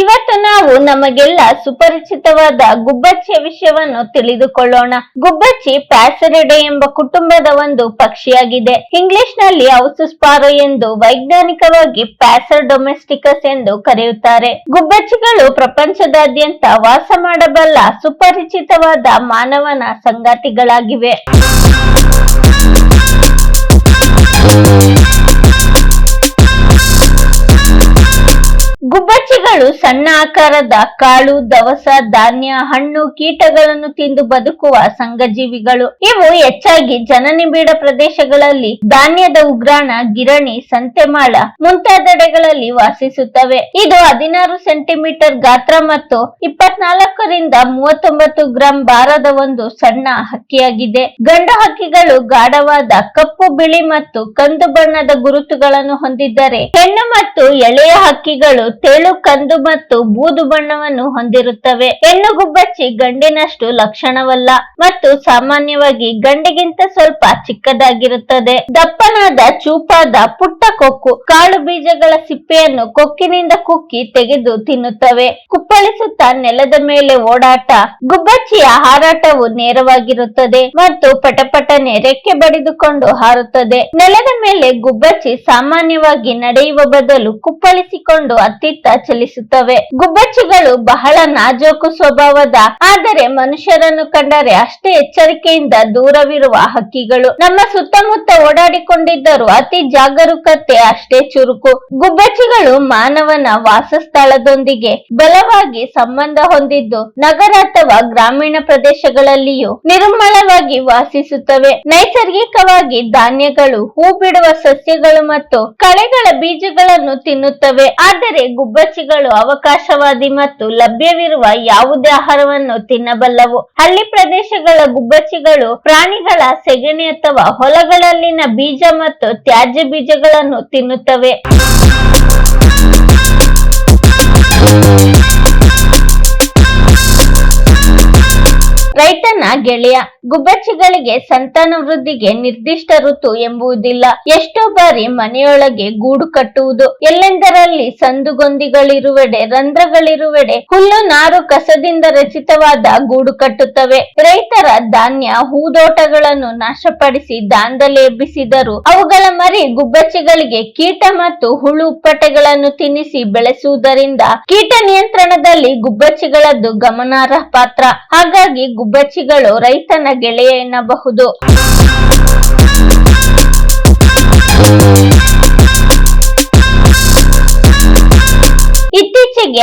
ಇವತ್ತು ನಾವು ನಮಗೆಲ್ಲ ಸುಪರಿಚಿತವಾದ ಗುಬ್ಬಚ್ಚಿಯ ವಿಷಯವನ್ನು ತಿಳಿದುಕೊಳ್ಳೋಣ. ಗುಬ್ಬಚ್ಚಿ ಪ್ಯಾಸರಿಡೆ ಎಂಬ ಕುಟುಂಬದ ಒಂದು ಪಕ್ಷಿಯಾಗಿದೆ. ಇಂಗ್ಲಿಷ್ನಲ್ಲಿ ಔಸುಸ್ಪಾರೋ ಎಂದು ವೈಜ್ಞಾನಿಕವಾಗಿ ಪ್ಯಾಸರ್ ಡೊಮೆಸ್ಟಿಕಸ್ ಎಂದು ಕರೆಯುತ್ತಾರೆ. ಗುಬ್ಬಚ್ಚಿಗಳು ಪ್ರಪಂಚದಾದ್ಯಂತ ವಾಸ ಮಾಡಬಲ್ಲ ಸುಪರಿಚಿತವಾದ ಮಾನವನ ಸಂಗಾತಿಗಳಾಗಿವೆ. ಗುಬ್ಬಚ್ಚಿಗಳು ಸಣ್ಣ ಆಕಾರದ ಕಾಳು, ದವಸ, ಧಾನ್ಯ, ಹಣ್ಣು, ಕೀಟಗಳನ್ನು ತಿಂದು ಬದುಕುವ ಸಂಘಜೀವಿಗಳು. ಇವು ಹೆಚ್ಚಾಗಿ ಜನನಿಬಿಡ ಪ್ರದೇಶಗಳಲ್ಲಿ ಧಾನ್ಯದ ಉಗ್ರಾಣ, ಗಿರಣಿ, ಸಂತೆಮಾಳ ಮುಂತಾದೆಡೆಗಳಲ್ಲಿ ವಾಸಿಸುತ್ತವೆ. ಇದು ಹದಿನಾರು ಸೆಂಟಿಮೀಟರ್ ಗಾತ್ರ ಮತ್ತು ಇಪ್ಪತ್ನಾಲ್ಕರಿಂದ ಮೂವತ್ತೊಂಬತ್ತು ಗ್ರಾಂ ಭಾರದ ಒಂದು ಸಣ್ಣ ಹಕ್ಕಿಯಾಗಿದೆ. ಗಂಡು ಹಕ್ಕಿಗಳು ಗಾಢವಾದ ಕಪ್ಪು ಬಿಳಿ ಮತ್ತು ಕಂದು ಬಣ್ಣದ ಗುರುತುಗಳನ್ನು ಹೊಂದಿದ್ದರೆ, ಹೆಣ್ಣು ಮತ್ತು ಎಳೆಯ ಹಕ್ಕಿಗಳು ತೇಳು, ಕಂದು ಮತ್ತು ಬೂದು ಬಣ್ಣವನ್ನು ಹೊಂದಿರುತ್ತವೆ. ಹೆಣ್ಣು ಗುಬ್ಬಚ್ಚಿ ಗಂಡಿನಷ್ಟು ಲಕ್ಷಣವಲ್ಲ ಮತ್ತು ಸಾಮಾನ್ಯವಾಗಿ ಗಂಡಿಗಿಂತ ಸ್ವಲ್ಪ ಚಿಕ್ಕದಾಗಿರುತ್ತದೆ. ದಪ್ಪನಾದ ಚೂಪಾದ ಪುಟ್ಟ ಕೊಕ್ಕು ಕಾಳು ಬೀಜಗಳ ಸಿಪ್ಪೆಯನ್ನು ಕೊಕ್ಕಿನಿಂದ ಕುಕ್ಕಿ ತೆಗೆದು ತಿನ್ನುತ್ತವೆ. ಕುಪ್ಪಳಿಸುತ್ತಾ ನೆಲದ ಮೇಲೆ ಓಡಾಟ ಗುಬ್ಬಚ್ಚಿಯ ಹಾರಾಟವು ನೇರವಾಗಿರುತ್ತದೆ ಮತ್ತು ಪಟಪಟನೆ ರೆಕ್ಕೆ ಬಡಿದುಕೊಂಡು ಹಾರುತ್ತದೆ. ನೆಲದ ಮೇಲೆ ಗುಬ್ಬಚ್ಚಿ ಸಾಮಾನ್ಯವಾಗಿ ನಡೆಯುವ ಬದಲು ಕುಪ್ಪಳಿಸಿಕೊಂಡು ಅತ್ತಿತ್ತ ಚಲಿಸುತ್ತವೆ ಗುಬ್ಬಚ್ಚಿಗಳು ಬಹಳ ನಾಜೂಕು ಸ್ವಭಾವದ, ಆದರೆ ಮನುಷ್ಯರನ್ನು ಕಂಡರೆ ಅಷ್ಟೇ ಎಚ್ಚರಿಕೆಯಿಂದ ದೂರವಿರುವ ಹಕ್ಕಿಗಳು. ನಮ್ಮ ಸುತ್ತಮುತ್ತ ಓಡಾಡಿಕೊಂಡಿದ್ದರೂ ಅತಿ ಜಾಗರೂಕತೆ ಅಷ್ಟೇ ಚುರುಕು. ಗುಬ್ಬಚ್ಚಿಗಳು ಮಾನವನ ವಾಸಸ್ಥಳದೊಂದಿಗೆ ಬಲವಾಗಿ ಸಂಬಂಧ ಹೊಂದಿದ್ದು, ನಗರ ಅಥವಾ ಗ್ರಾಮೀಣ ಪ್ರದೇಶಗಳಲ್ಲಿಯೂ ನಿರ್ಮಲವಾಗಿ ವಾಸಿಸುತ್ತವೆ. ನೈಸರ್ಗಿಕವಾಗಿ ಧಾನ್ಯಗಳು, ಹೂ ಬಿಡುವ ಸಸ್ಯಗಳು ಮತ್ತು ಕಳೆಗಳ ಬೀಜಗಳನ್ನು ತಿನ್ನುತ್ತವೆ. ಆದರೆ ಗುಬ್ಬಚ್ಚಿಗಳು ಅವಕಾಶವಾದಿ ಮತ್ತು ಲಭ್ಯವಿರುವ ಯಾವುದೇ ಆಹಾರವನ್ನು ತಿನ್ನಬಲ್ಲವು. ಹಳ್ಳಿ ಪ್ರದೇಶಗಳ ಗುಬ್ಬಚ್ಚಿಗಳು, ಪ್ರಾಣಿಗಳ ಸೆಗಣಿ ಅಥವಾ ಹೊಲಗಳಲ್ಲಿನ ಬೀಜ ಮತ್ತು ತ್ಯಾಜ್ಯ ಬೀಜಗಳನ್ನು ತಿನ್ನುತ್ತವೆ. ರೈತನ ಗೆಳೆಯ ಗುಬ್ಬಚ್ಚಿಗಳಿಗೆ ಸಂತಾನ ವೃದ್ಧಿಗೆ ನಿರ್ದಿಷ್ಟ ಋತು ಎಂಬುದಿಲ್ಲ. ಎಷ್ಟೋ ಬಾರಿ ಮನೆಯೊಳಗೆ ಗೂಡು ಕಟ್ಟುವುದು, ಎಲ್ಲೆಂದರಲ್ಲಿ ಸಂದುಗೊಂದಿಗಳಿರುವೆಡೆ, ರಂಧ್ರಗಳಿರುವೆಡೆ, ಹುಲ್ಲು ನಾರು ಕಸದಿಂದ ರಚಿತವಾದ ಗೂಡು ಕಟ್ಟುತ್ತವೆ. ರೈತರ ಧಾನ್ಯ, ಹೂದೋಟಗಳನ್ನು ನಾಶಪಡಿಸಿ ದಾಂಧಲೆ ಎಬ್ಬಿಸಿದರು. ಅವುಗಳ ಮರಿ ಗುಬ್ಬಚ್ಚಿಗಳಿಗೆ ಕೀಟ ಮತ್ತು ಹುಳು ಉಪ್ಪಟೆಗಳನ್ನು ತಿನ್ನಿಸಿ ಬೆಳೆಸುವುದರಿಂದ ಕೀಟ ನಿಯಂತ್ರಣದಲ್ಲಿ ಗುಬ್ಬಚ್ಚಿಗಳದ್ದು ಗಮನಾರ್ಹ ಪಾತ್ರ. ಹಾಗಾಗಿ ಗುಬ್ಬಚ್ಚಿಗಳು ರೈತನ ಗೆಳೆಯ ಎನ್ನಬಹುದು.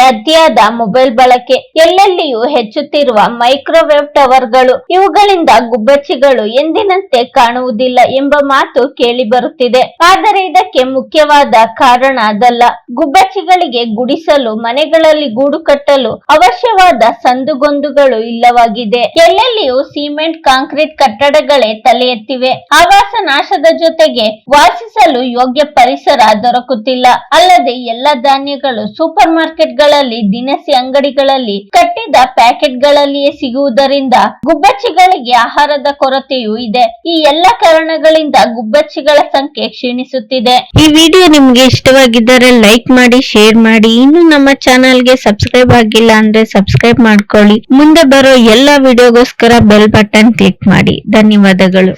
ಅತಿಯಾದ ಮೊಬೈಲ್ ಬಳಕೆ ಎಲ್ಲೆಲ್ಲಿಯೂ ಹೆಚ್ಚುತ್ತಿರುವ ಮೈಕ್ರೋವೇವ್ ಟವರ್ಗಳು. ಇವುಗಳಿಂದ ಗುಬ್ಬಚ್ಚಿಗಳು ಎಂದಿನಂತೆ ಕಾಣುವುದಿಲ್ಲ ಎಂಬ ಮಾತು ಕೇಳಿ ಬರುತ್ತಿದೆ. ಆದರೆ ಇದಕ್ಕೆ ಮುಖ್ಯವಾದ ಕಾರಣ ಅದಲ್ಲ. ಗುಬ್ಬಚ್ಚಿಗಳಿಗೆ ಗುಡಿಸಲು, ಮನೆಗಳಲ್ಲಿ ಗೂಡು ಕಟ್ಟಲು ಅವಶ್ಯವಾದ ಸಂದುಗೊಂದುಗಳು ಇಲ್ಲವಾಗಿದೆ. ಎಲ್ಲೆಲ್ಲಿಯೂ ಸಿಮೆಂಟ್, ಕಾಂಕ್ರೀಟ್ ಕಟ್ಟಡಗಳೇ ತಲೆ ಎತ್ತಿವೆ. ಆವಾಸ ನಾಶದ ಜೊತೆಗೆ ವಾಸಿಸಲು ಯೋಗ್ಯ ಪರಿಸರ ದೊರಕುತ್ತಿಲ್ಲ. ಅಲ್ಲದೆ ಎಲ್ಲ ಧಾನ್ಯಗಳು ಸೂಪರ್ ಮಾರ್ಕೆಟ್ ಗಳಲ್ಲಿ ದಿನಸಿ ಅಂಗಡಿಗಳಲ್ಲಿ ಕಟ್ಟಿದ ಪ್ಯಾಕೆಟ್ ಗಳಲ್ಲಿಯೇ ಸಿಗುವುದರಿಂದ ಗುಬ್ಬಚ್ಚಿಗಳಿಗೆ ಆಹಾರದ ಕೊರತೆಯೂ ಇದೆ. ಈ ಎಲ್ಲ ಕಾರಣಗಳಿಂದ ಗುಬ್ಬಚ್ಚಿಗಳ ಸಂಖ್ಯೆ ಕ್ಷೀಣಿಸುತ್ತಿದೆ. ಈ ವಿಡಿಯೋ ನಿಮ್ಗೆ ಇಷ್ಟವಾಗಿದ್ದರೆ ಲೈಕ್ ಮಾಡಿ, ಶೇರ್ ಮಾಡಿ. ಇನ್ನು ನಮ್ಮ ಚಾನಲ್ಗೆ ಸಬ್ಸ್ಕ್ರೈಬ್ ಆಗಿಲ್ಲ ಅಂದ್ರೆ ಸಬ್ಸ್ಕ್ರೈಬ್ ಮಾಡ್ಕೊಳ್ಳಿ. ಮುಂದೆ ಬರೋ ಎಲ್ಲ ವಿಡಿಯೋಗೋಸ್ಕರ ಬೆಲ್ ಬಟನ್ ಕ್ಲಿಕ್ ಮಾಡಿ. ಧನ್ಯವಾದಗಳು.